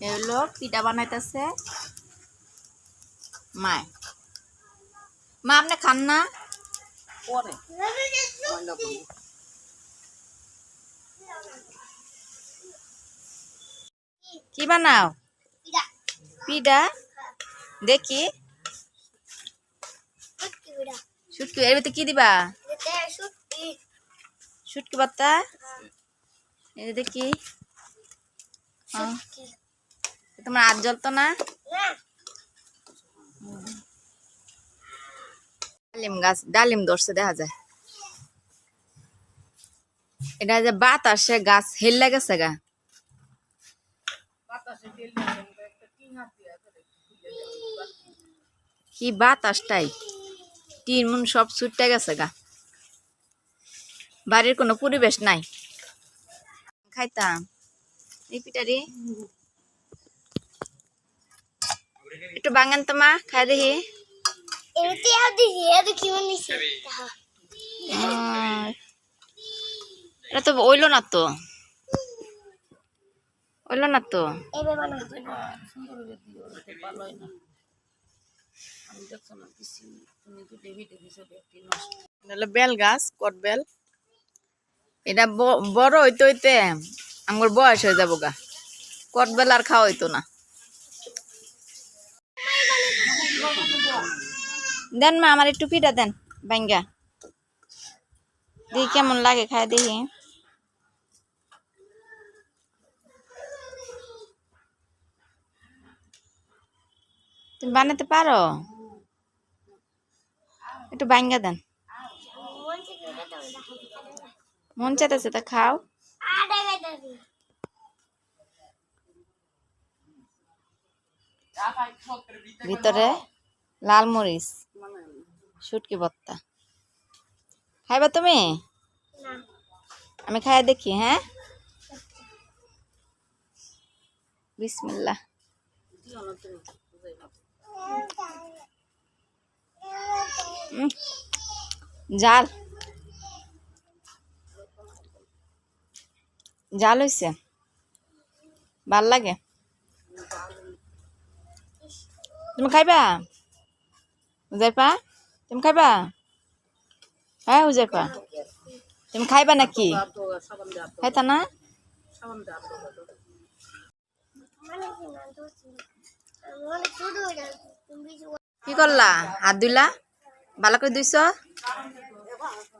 এ হলো পিঠা বানাইতেছে। মায়। মা আপনি খান না? পরে। কি বানাও? পিঠা। দেখি। শুটকি এর ভিতরে কি দিবা? শুটকি। বাত্তা এই দেখি। হ্যাঁ। তোমার হাত জ্বলতো না? ডালিম গাছ, ডালিম ধরছে, দেখা যায়। এটা যে বাতাসে গাছ হেল্লা গেছে গা। কি বাতাসটাই টিন মুন সব ছুটতে গেছে গা। বাড়ির কোনো পরিবেশ নাই। খাইতাম। এই পিঠারি? একটু বাঙান তো মা খাই দেখি। এটা তো ওইলো না তো। ওইলো না তো। বেল গাছ কট বেল। এটা ব- বড় হইতে হইতে আমার বয়স হয়ে যাব গা। কট বেল আর খাওয়া হইতো না। দেন মা, আমার একটু পিঠা দেন বাঙ্গা দেখি কেমন লাগে, খাই দেখি। তুমি বানাতে পারো? একটু বাঙ্গা দেন। মন চাইতেছে তা খাও। ভিতরে লাল মরিচ। শুটকি ভর্তা খাইবা তুমি? আমি খাই দেখি হ্যাঁ? বিসমিল্লাহ। দিও না তুমি বুঝাই না উম, জাল। জাল হইছে? ভালো লাগে? তুমি খাইবা? উজাইপা তুমি খাইবা হ্যাঁ উজাইপা তুমি খাইবা নাকি খাইতা না কি করলা? হাত ধুইলা? ভালো করে ধুইছ?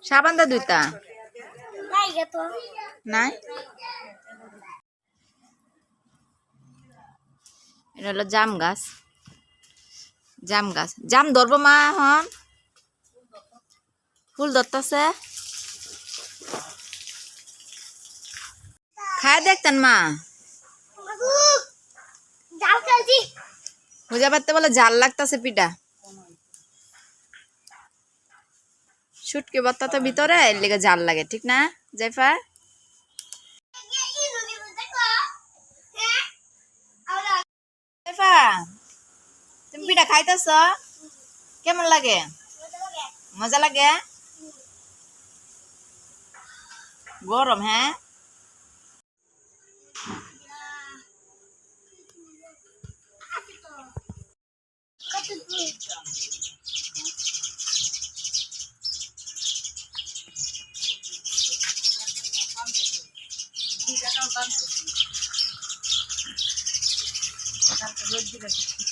সাবান দা ধুইতা নাই? এটা হলো জাম গাছ। জাম গাছ। জাম ধরবো মা এখন। ফুল ধরতেছে। খায় দেখতেন মা। বুঝা পারতে বলে জাল লাগতেছে পিঠা। শুটকি বত্তা তো ভিতরে, এর লেগে জাল লাগে, ঠিক না জাইফা তুমি পিঠা খাইতেছ? কেমন লাগে? মজা লাগে? गरम है Gracias.